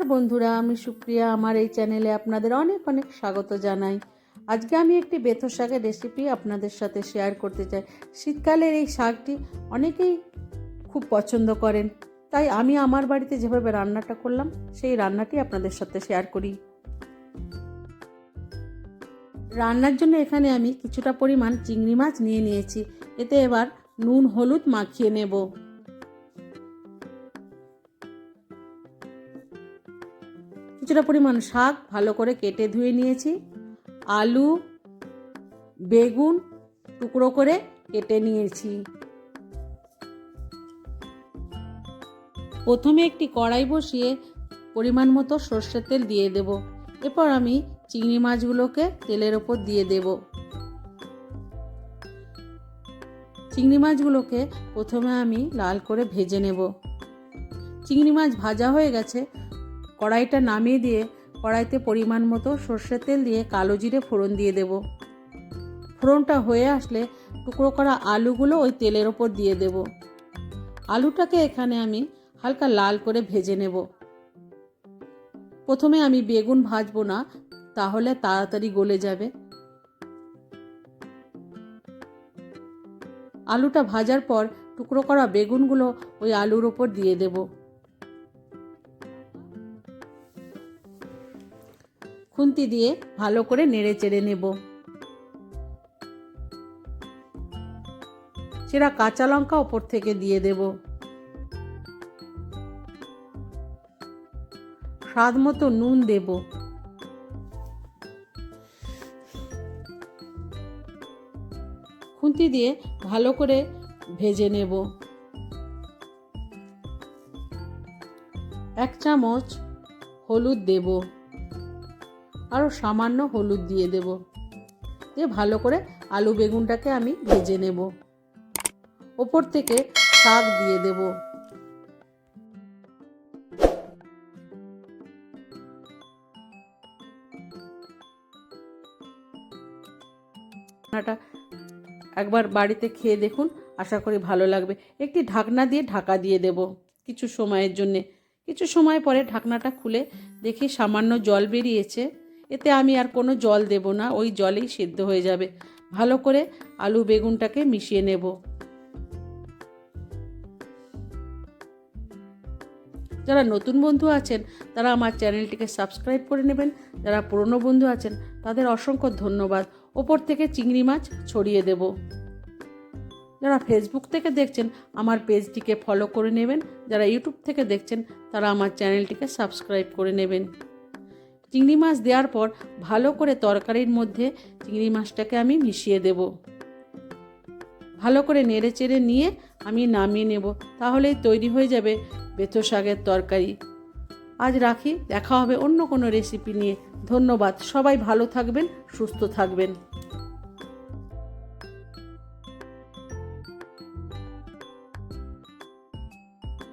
নমস্কার বন্ধুরা, আমি সুপ্রিয়া। আমার এই চ্যানেলে আপনাদের অনেক অনেক স্বাগত জানাই। আজকে আমি একটি বেথ শাকের রেসিপি আপনাদের সাথে শেয়ার করতে চাই। শীতকালের এই শাকটি অনেকেই খুব পছন্দ করেন। তাই আমি আমার বাড়িতে যেভাবে রান্নাটা করলাম, সেই রান্নাটি আপনাদের সাথে শেয়ার করি। রান্নার জন্য এখানে আমি কিছুটা পরিমাণ চিংড়ি মাছ নিয়ে নিয়েছি। এতে এবার নুন, হলুদ মাখিয়ে নেব। কিছুটা পরিমাণ শাক ভালো করে কেটে ধুয়ে নিয়েছি। আলু, বেগুন টুকরো করে কেটে নিয়েছি। প্রথমে একটি কড়াই বসিয়ে পরিমাণ মতো সর্ষের তেল দিয়ে দেব। এরপর আমি চিংড়ি মাছগুলোকে তেলের ওপর দিয়ে দেব। চিংড়ি মাছগুলোকে প্রথমে আমি লাল করে ভেজে নেব। চিংড়ি মাছ ভাজা হয়ে গেছে। কড়াইটা নামিয়ে দিয়ে কড়াইতে পরিমাণ মতো সর্ষের তেল দিয়ে কালো জিরে ফোড়ন দিয়ে দেব। ফোড়নটা হয়ে আসলে টুকরো করা আলুগুলো ওই তেলের ওপর দিয়ে দেব। আলুটাকে এখানে আমি হালকা লাল করে ভেজে নেব। প্রথমে আমি বেগুন ভাজবো না, তাহলে তাড়াতাড়ি গলে যাবে। আলুটা ভাজার পর টুকরো করা বেগুনগুলো ওই আলুর ওপর দিয়ে দেব। খুন্তি দিয়ে ভালো করে নেড়ে চেড়ে নেব। সেরা কাঁচা লঙ্কা ওপর থেকে দিয়ে দেব। স্বাদ মতো নুন দেব। খুন্তি দিয়ে ভালো করে ভেজে নেব। এক চামচ হলুদ দেব। আরও সামান্য হলুদ দিয়ে দেব। দিয়ে ভালো করে আলু বেগুনটাকে আমি ভেজে নেব। ওপর থেকে শাক দিয়ে দেব। একবার বাড়িতে খেয়ে দেখুন, আশা করি ভালো লাগবে। একটি ঢাকনা দিয়ে ঢাকা দিয়ে দেব কিছু সময়ের জন্যে। কিছু সময় পরে ঢাকনাটা খুলে দেখি সামান্য জল বেরিয়েছে। এতে আমি আর কোনো জল দেব না, ওই জলেই সিদ্ধ হয়ে যাবে। ভালো করে আলু বেগুনটাকে মিশিয়ে নেব। যারা নতুন বন্ধু আছেন, তারা আমার চ্যানেলটিকে সাবস্ক্রাইব করে নেবেন। যারা পুরনো বন্ধু আছেন, তাদের অসংখ্য ধন্যবাদ। ওপর থেকে চিংড়ি মাছ ছড়িয়ে দেব। যারা ফেসবুক থেকে দেখছেন, আমার পেজটিকে ফলো করে নেবেন। যারা ইউটিউব থেকে দেখছেন, তারা আমার চ্যানেলটিকে সাবস্ক্রাইব করে নেবেন। চিংড়ি মাছ দেওয়ার পর ভালো করে তরকারির মধ্যে চিংড়ি মাছটাকে আমি মিশিয়ে দেব। ভালো করে নেড়ে চেড়ে নিয়ে আমি নামিয়ে নেব, তাহলেই তৈরি হয়ে যাবে বেথো শাকের তরকারি। আজ রাখি, দেখা হবে অন্য কোনো রেসিপি নিয়ে। ধন্যবাদ, সবাই ভালো থাকবেন, সুস্থ থাকবেন।